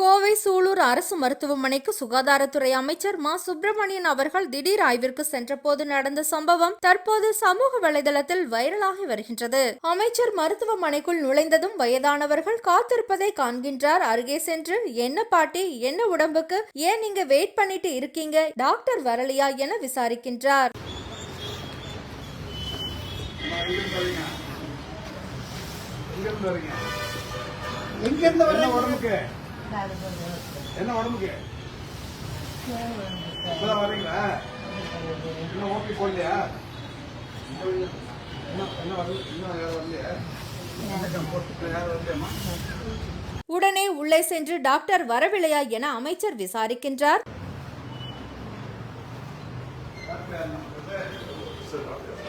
கோவை சூலூர் அரசு மருத்துவமனைக்கு சுகாதாரத்துறை அமைச்சர் மா. சுப்பிரமணியன் அவர்கள் திடீர் ஆய்விற்கு சென்றபோது நடந்த சம்பவம் தற்போது சமூக வலைதளத்தில் வைரலாகி வருகின்றது. அமைச்சர் மருத்துவமனைக்குள் நுழைந்ததும் வயதானவர்கள் காத்திருப்பதை காண்கின்றார். அருகே சென்று என்ன பாட்டி? என்ன உடம்புக்கு? ஏன் நீங்க வெயிட் பண்ணிட்டு இருக்கீங்க? டாக்டர் வரலையா? என விசாரிக்கின்றார். வரீங்க? எங்க இருந்து வரீங்க? உடம்புக்கு என்ன உடம்புக்கு? இப்பதான் வரீங்களா இன்னும் ஓபி போடலையா? இன்னும் என்ன வரல இன்னும் யாரும் வரலையா? இன்னும் யாரும் வரலையாம்மா? உடனே உள்ளே சென்று டாக்டர் வரவில்லையா என அமைச்சர் விசாரிக்கின்றார். டாக்டர் யார் நம்மளுக்கு? சரி, டாக்டர்.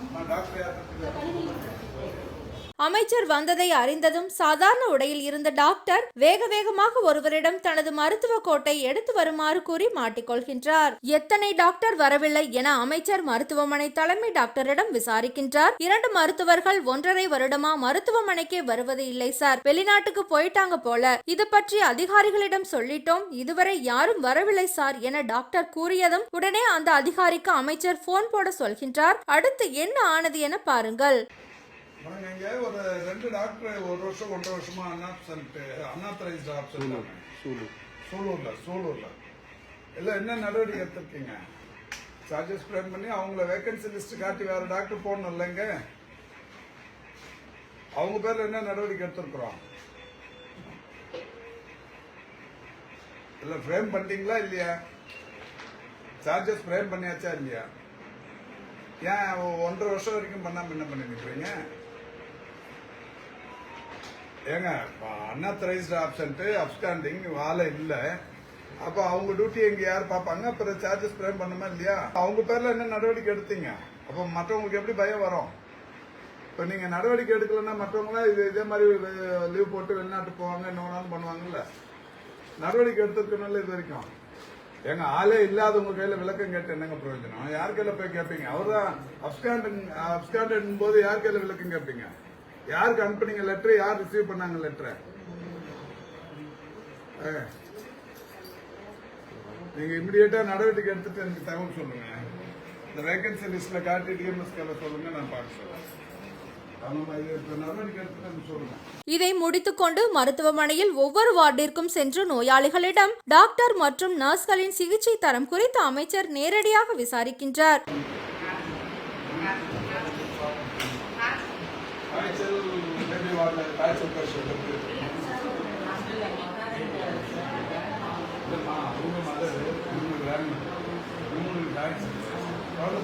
அம்மா, டாக்டர் யார் கத்துக்கிறாரு? அமைச்சர் வந்ததை அறிந்ததும் சாதாரண உடையில் இருந்த டாக்டர் வேக வேகமாக ஒருவரிடம் தனது மருத்துவ கோட்டை எடுத்து வருமாறு கூறி மாட்டிக்கொள்கின்றார். எத்தனை டாக்டர் வரவில்லை என அமைச்சர் மருத்துவமனை தலைமை டாக்டரிடம் விசாரிக்கின்றார். இரண்டு மருத்துவர்கள் ஒன்றரை வருடமா மருத்துவமனைக்கே வருவது இல்லை சார். வெளிநாட்டுக்கு போயிட்டாங்க போல. இது பற்றி அதிகாரிகளிடம் சொல்லிட்டோம். இதுவரை யாரும் வரவில்லை சார் என டாக்டர் கூறியதும் உடனே அந்த அதிகாரிக்கு அமைச்சர் போன் போட சொல்கின்றார். அடுத்து என்ன ஆனது என பாருங்கள். நாங்க இங்க ஒரு ரெண்டு டாக்டர் ஒரு வருஷம் ஒன்றரை வருஷமா அன்னாப்சன்ட் அன்னாத்தரைஸ்ட் ஆப்சன்ட் சூலூர்ல சூலூர்ல. எல்லாம் என்ன நடவடிக்கை எடுத்திருக்கீங்க? சார்ஜஸ் கிளைம் பண்ணி அவங்கள வேகன்சி லிஸ்ட் காட்டி வேற டாக்டர் போடணும் இல்லைங்க? அவங்க பேர்ல என்ன நடவடிக்கை எடுத்திருக்கிறோம்? இல்ல ஃப்ரேம் பண்ணிட்டீங்களா இல்லையா? சார்ஜஸ் ஃப்ரேம் பண்ணியாச்சா இல்லையா? ஏன் ஒன்றரை வருஷம் வரைக்கும் பண்ணாம என்ன பண்ணி நிக்கிறீங்க ஏங்க அன்ஆத்தரைஸ்டு ஆப்ஷன்ட்டு அப்ஸ்டாண்டிங் வாழை இல்லை. அப்போ அவங்க டியூட்டி எங்கே யார் பார்ப்பாங்க? அப்புறம் சார்ஜஸ் ஃப்ரேம் பண்ணுமா இல்லையா? அவங்க பேரில் என்ன நடவடிக்கை எடுத்தீங்க? அப்போ மற்றவங்களுக்கு எப்படி பயம் வரும்? இப்போ நீங்கள் நடவடிக்கை எடுக்கலன்னா மற்றவங்களாம் இது இதே மாதிரி லீவ் போட்டு வெளிநாட்டு போவாங்க என்ன வேணாலும் பண்ணுவாங்கல்ல. நடவடிக்கை எடுத்துருக்கணும்ல இது வரைக்கும். ஏங்க ஆளே இல்லாதவங்க கையில விளக்கம் கேட்டு என்னங்க பிரயோஜனம்? யார் கையில போய் கேட்பீங்க அவர்தான் அப்ஸ்காண்ட் அப்ஸ்காண்ட் போது யார் கையில விளக்கம் கேட்பீங்க யாருக்கு அனுப்புனீங்க லெட்டர் யார் ரிசீவ் பண்ணாங்க லெட்டர் நீங்க இமிடியேட்டா நடவடிக்கை எடுத்துட்டு எனக்கு தகவல் சொல்லுங்க. இந்த வேகன்சி லிஸ்ட்ல காட்டி டிஎம்எஸ் கையில சொல்லுங்க நான் பார்க்க சொல்றேன். இதை முடித்துக்கொண்டு மருத்துவமனையில் ஒவ்வொரு வார்டிற்கும் சென்று நோயாளிகளிடம் டாக்டர் மற்றும் நர்ஸ்களின் சிகிச்சை தரம் குறித்து அமைச்சர் நேரடியாக விசாரிக்கின்றார். வார்டில் காய்ச்சல் இல்லைம்மா அவங்க மதர் இவங்க கிராண்ட் இவங்களுக்கு காய்ச்சல் குழந்தை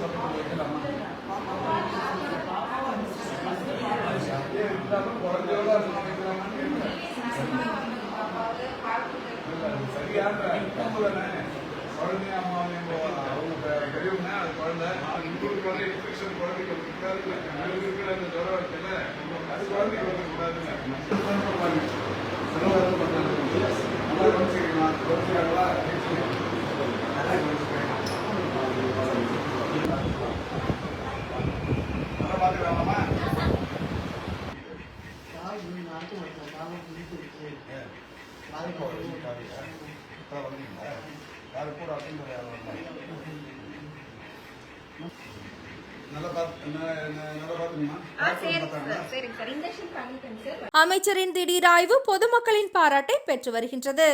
இருந்தாலும் குழந்தையோட வைக்கலாமான்னு கேட்குறேன் சரியான குழந்தைய அம்மாவையும் அவங்க பெரியவங்க அது குழந்தை. இன்ஃபெக்ஷன் குழந்தைக்கு அமைச்சரின் திடீர் ஆய்வு பொதுமக்களின் பாராட்டை பெற்று வருகின்றது.